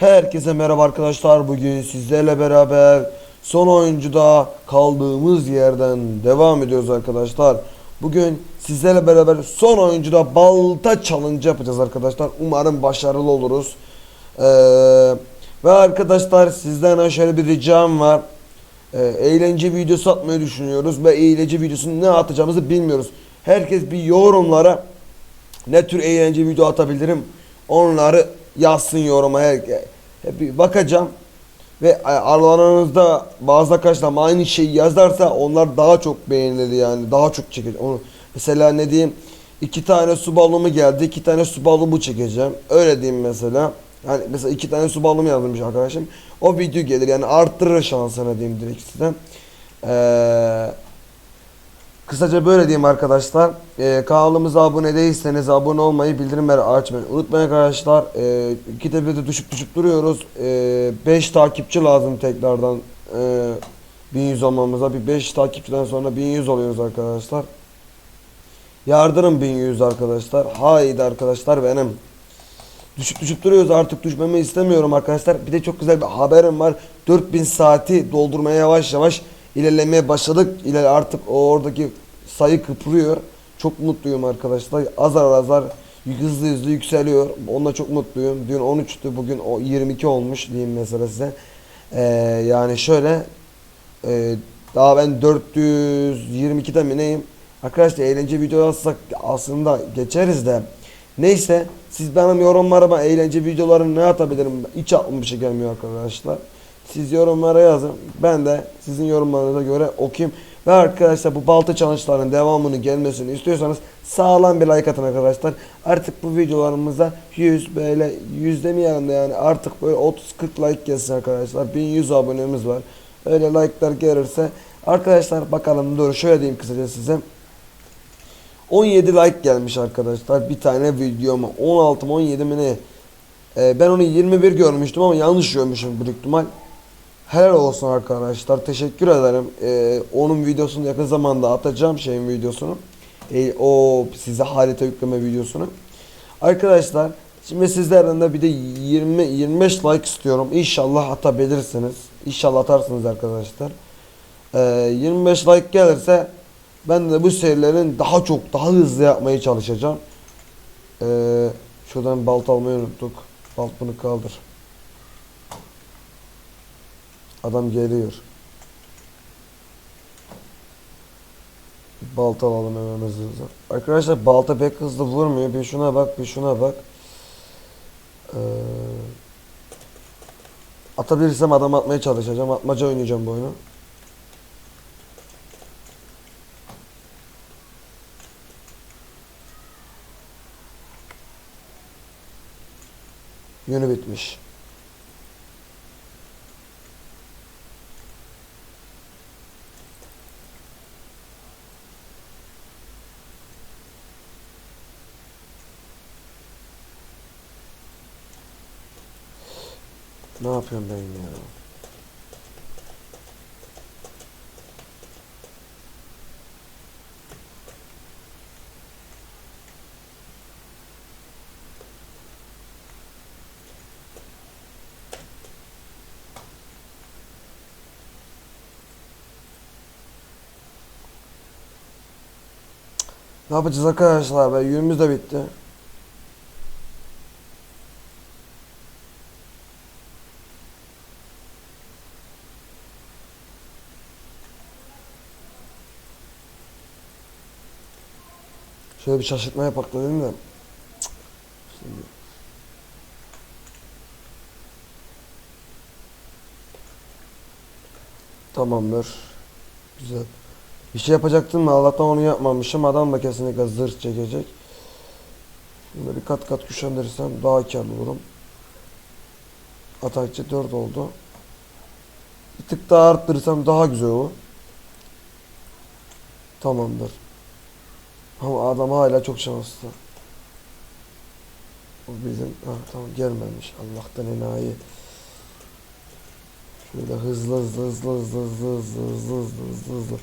Herkese merhaba arkadaşlar. Bugün sizlerle beraber son oyuncuda kaldığımız yerden devam ediyoruz arkadaşlar. Bugün sizlerle beraber son oyuncuda balta challenge yapacağız arkadaşlar. Umarım başarılı oluruz. Ee, ve arkadaşlar sizden şöyle bir ricam var. Ee, eğlence videosu atmayı düşünüyoruz ve eğlence videosunu ne atacağımızı bilmiyoruz. Herkes bir yorumlara ne tür eğlence video atabilirim onları yazsın yoruma her hep bakacağım. Ve aralarınızda bazı arkadaşlar aynı şeyi yazarsa onlar daha çok beğenilir yani daha çok çekecek onu mesela ne diyeyim iki tane su balonu geldi iki tane su balonu çekeceğim. Öyle diyeyim mesela. Yani mesela iki tane su balonu yazmış arkadaşım? O video gelir yani arttırır şansını diyeyim direkt size Eee Kısaca böyle diyeyim arkadaşlar. Ee, kanalımıza abone değilseniz abone olmayı, bildirimleri açmayı unutmayın arkadaşlar. Ee, ikide bir de düşüp düşüp duruyoruz. 5 takipçi lazım tekrardan. Ee, 1100 olmamıza. Bir 5 takipçiden sonra 1100 oluyoruz arkadaşlar. Yardırın 1100 arkadaşlar. Haydi arkadaşlar benim. Düşüp düşüp duruyoruz artık düşmemi istemiyorum arkadaşlar. Bir de çok güzel bir haberim var. 4000 saati doldurmaya yavaş yavaş ilerlemeye başladık. İler artık oradaki sayı kıpırıyor. Çok mutluyum arkadaşlar. Azar azar hızlı hızlı yükseliyor. Onunla çok mutluyum. Dün 13'tü bugün o 22 olmuş diyeyim mesela size. Ee, yani şöyle e, daha ben 422'de mi neyim? Arkadaşlar eğlence video atsak aslında geçeriz de. Neyse siz benim yorumlarıma eğlence videolarını ne atabilirim hiç aklıma bir şey gelmiyor arkadaşlar. Siz yorumlara yazın. Ben de sizin yorumlarınıza göre okuyayım. Ve arkadaşlar bu balta challenge'ların devamını gelmesini istiyorsanız sağlam bir like atın arkadaşlar. Artık bu videolarımıza 100 böyle 100 demeyelim de yani artık böyle 30-40 like gelsin arkadaşlar. 1100 abonemiz var. Öyle like'lar gelirse arkadaşlar bakalım dur şöyle diyeyim kısaca size. 17 like gelmiş arkadaşlar bir tane videoma 16 mı 17 mi ne? Ee, ben onu 21 görmüştüm ama yanlış görmüşüm büyük ihtimal. Helal olsun arkadaşlar. Teşekkür ederim. Ee, onun videosunu yakın zamanda atacağım şeyin videosunu. Ee, o size harita yükleme videosunu. Arkadaşlar şimdi sizlerden de bir de 20 25 like istiyorum. İnşallah atabilirsiniz. İnşallah atarsınız arkadaşlar. Ee, 25 like gelirse ben de bu serilerin daha çok daha hızlı yapmaya çalışacağım. Ee, şuradan balta almayı unuttuk. Balt bunu kaldır. Adam geliyor. Balta alalım hemen hızlı hızlı. Arkadaşlar balta pek hızlı vurmuyor. Bir şuna bak, bir şuna bak. Ee, atabilirsem adam atmaya çalışacağım. Atmaca oynayacağım bu oyunu. Yönü bitmiş. Ne yapıyorum ben ya? Ne yapacağız arkadaşlar be? Yünümüz de bitti. Şöyle bir şaşırtma yapak dedim de. Şimdi. Tamamdır. Güzel. Bir şey yapacaktım mı? Allah'tan onu yapmamışım. Adam da kesinlikle zırh çekecek. Şunu bir kat kat güçlendirirsem daha karlı olurum. Atakçı 4 oldu. Bir tık daha arttırırsam daha güzel olur. Tamamdır. Ama adam hala çok şanslı. O bizim ha, tamam gelmemiş. Allah'tan enayi. Şöyle hızlı hızlı hızlı hızlı hızlı hızlı hızlı hızlı hızlı hızlı.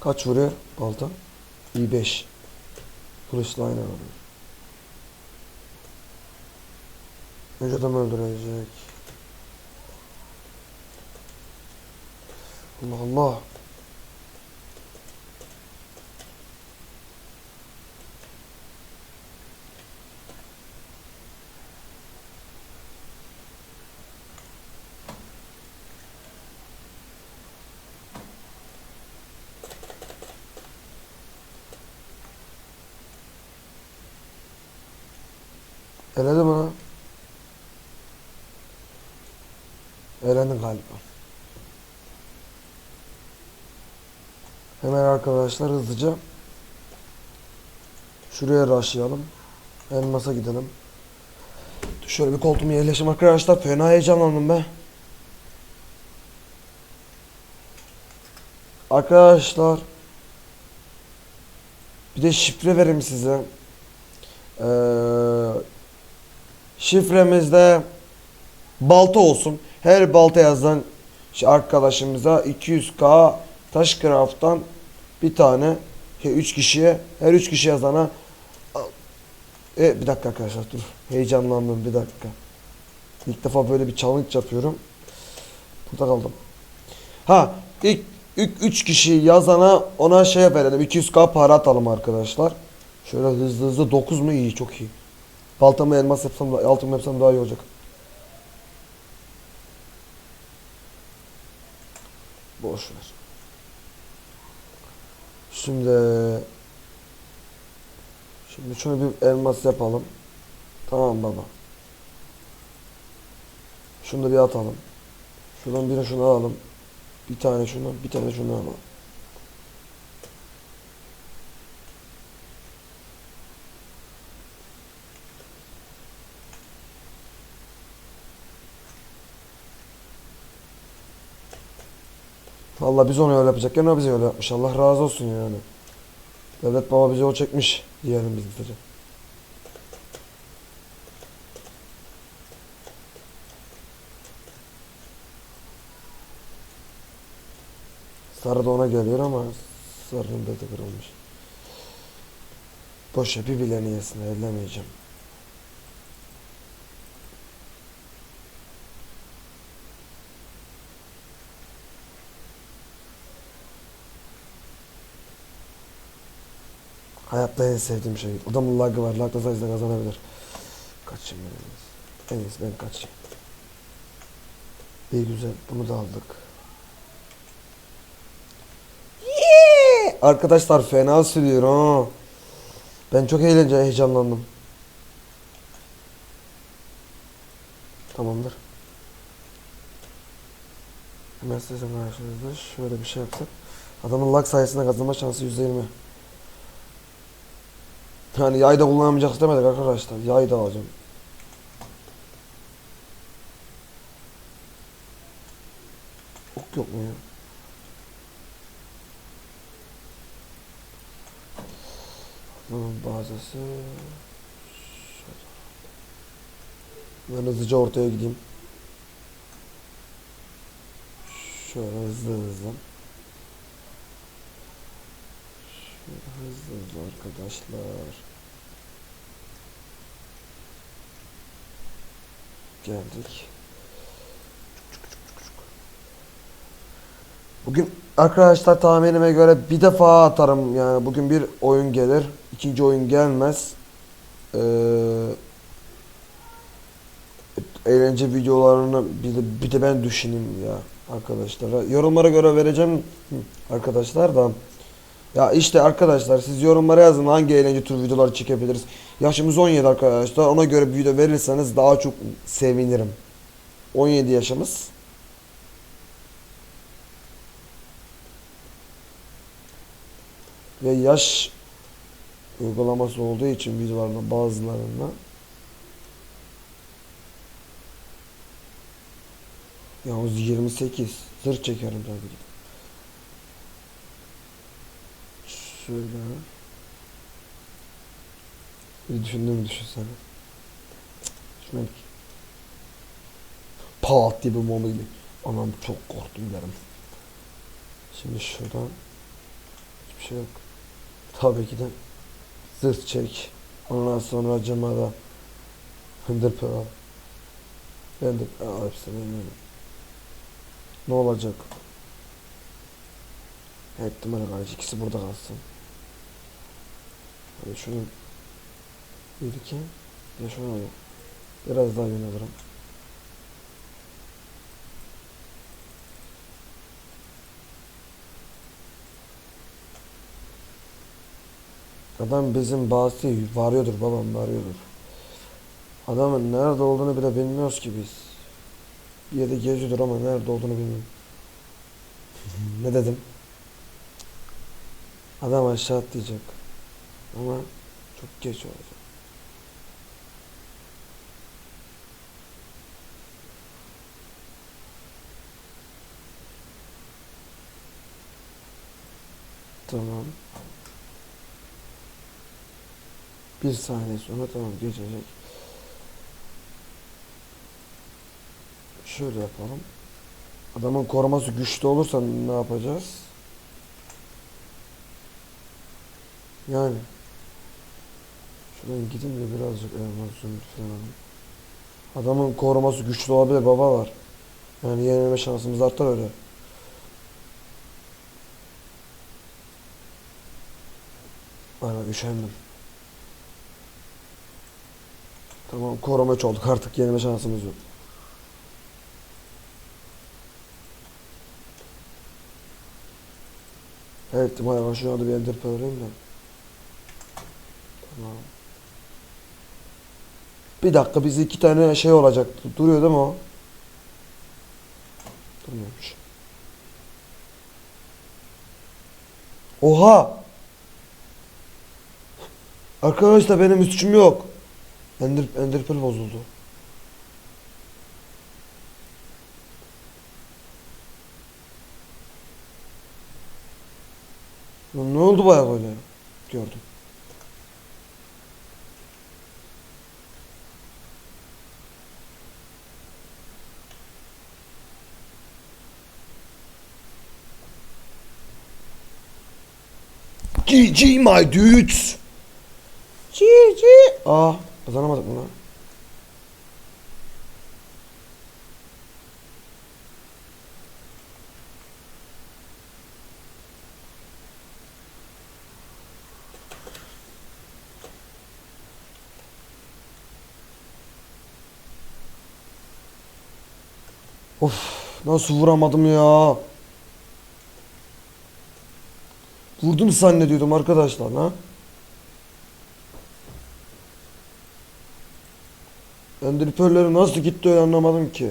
Kaç vuruyor balta? İyi 5. Kılıçla aynı vuruyor. Önceden öldürecek. Allah Allah. Eledim ha. Elendin galiba. Hemen arkadaşlar hızlıca şuraya rushlayalım. Elmas'a gidelim. Şöyle bir koltuğumu yerleşim arkadaşlar. Fena heyecanlandım be. Arkadaşlar bir de şifre vereyim size. Ee, şifremizde balta olsun. Her balta yazan arkadaşımıza 200k Taşcraft'tan bir tane 3 kişiye her 3 kişi yazana e, bir dakika arkadaşlar dur. Heyecanlandım bir dakika. İlk defa böyle bir challenge yapıyorum. Burada kaldım. Ha ilk 3 kişi yazana ona şey verelim. 200k para atalım arkadaşlar. Şöyle hızlı hızlı 9 mu iyi? Çok iyi baltamı elmas yapsam da altın yapsam daha iyi olacak boş ver Şimdi Şimdi şunu bir elmas yapalım. Tamam baba. Şunu da bir atalım. Şuradan bir şunu alalım. Bir tane şunu, bir tane şunu alalım. Vallahi biz onu öyle yapacakken o bize öyle yapmış. Allah razı olsun yani. Devlet baba bize o çekmiş diyelim biz de. Sarı da ona geliyor ama sarının beti kırılmış. Boş bir bileni yesin ellemeyeceğim. Hayatta en sevdiğim şey. Adamın lagı var. Lagda sayesinde kazanabilir. Kaçayım ben en iyisi. En iyisi ben kaçayım. İyi güzel. Bunu da aldık. Arkadaşlar fena sürüyor ha. Ben çok eğlence heyecanlandım. Tamamdır. Hemen sizin şöyle bir şey yapsak. Adamın lag sayesinde kazanma şansı %20. Yani yay da demedik arkadaşlar. Yay da alacağım. Ok yok mu ya? Bunun bazısı Ben hızlıca ortaya gideyim. Şöyle hızlı hızlı. Hızlı hızlı arkadaşlar. Geldik. Bugün arkadaşlar tahminime göre bir defa atarım yani bugün bir oyun gelir ikinci oyun gelmez ee, eğlence videolarını bir de, bir de ben düşüneyim ya arkadaşlar yorumlara göre vereceğim arkadaşlar da ya işte arkadaşlar siz yorumlara yazın hangi eğlence tür videolar çekebiliriz. Yaşımız 17 arkadaşlar. Ona göre bir video verirseniz daha çok sevinirim. 17 yaşımız. Ve yaş uygulaması olduğu için videolarında bazılarında Yalnız 28 zırh çekerim tabii ki. Şöyle. Bir düşündüğümü düşünsene. Bak. Pat diye bir bomba gibi. Anam çok korktum derim. Şimdi şuradan hiçbir şey yok. Tabii ki de zırh çek. Ondan sonra camada hındır pearl. Ben de hepsini beğenmedim. Ne olacak? Ihtimalle kardeş ikisi burada kalsın. Hadi şunu yürürken ya şunu alayım. Biraz daha yön alırım. Adam bizim bahsi varıyordur babam varıyordur. Adamın nerede olduğunu bile bilmiyoruz ki biz. Bir yerde geziyordur ama nerede olduğunu bilmiyorum. ne dedim? Adam aşağı atlayacak. Ama çok geç olacak. Tamam. Bir saniye sonra tamam geçecek. Şöyle yapalım. Adamın koruması güçlü olursa ne yapacağız? Yani Şuradan gidin de birazcık falan alayım. Adamın koruması güçlü olabilir baba var. Yani yenilme şansımız artar öyle. Bana üşendim. Tamam koruma olduk artık yenilme şansımız yok. Evet Timaya şu anda bir ender pearl'üm de. Tamam. Bir dakika bizi iki tane şey olacak. Duruyor değil mi o? Durmuyormuş. Oha! Arkadaşlar benim suçum yok. Ender, Ender Pearl bozuldu. Ne oldu baya böyle? Gördüm. GG my dudes. GG. Aa kazanamadık lan? Of nasıl vuramadım ya? Vurdum zannediyordum arkadaşlar ha. Enderpearl'leri nasıl gitti öyle anlamadım ki.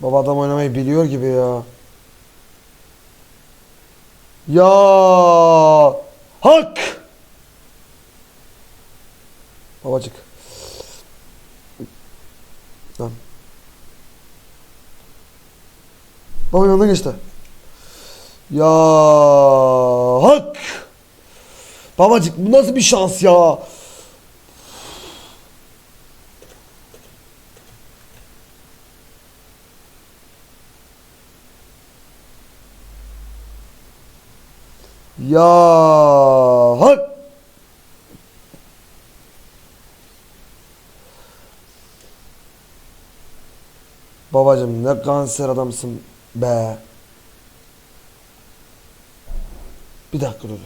Baba adam oynamayı biliyor gibi ya. Ya hak. Babacık. Lan. Baba yanına geçti. Ya hak. Babacık bu nasıl bir şans ya? Ya hak. Babacım ne kanser adamsın be. Bir dakika dur.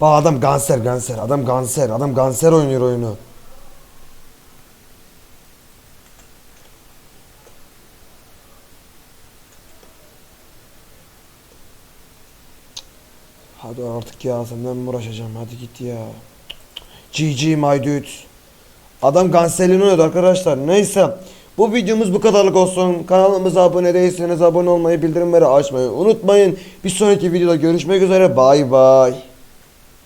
Bak adam kanser kanser adam kanser adam kanser oynuyor oyunu. Hadi artık ya senden mi uğraşacağım hadi git ya. GG my dude. Adam kanserliğini oynadı arkadaşlar. Neyse. Bu videomuz bu kadarlık olsun. Kanalımıza abone değilseniz abone olmayı, bildirimleri açmayı unutmayın. Bir sonraki videoda görüşmek üzere. Bay bay.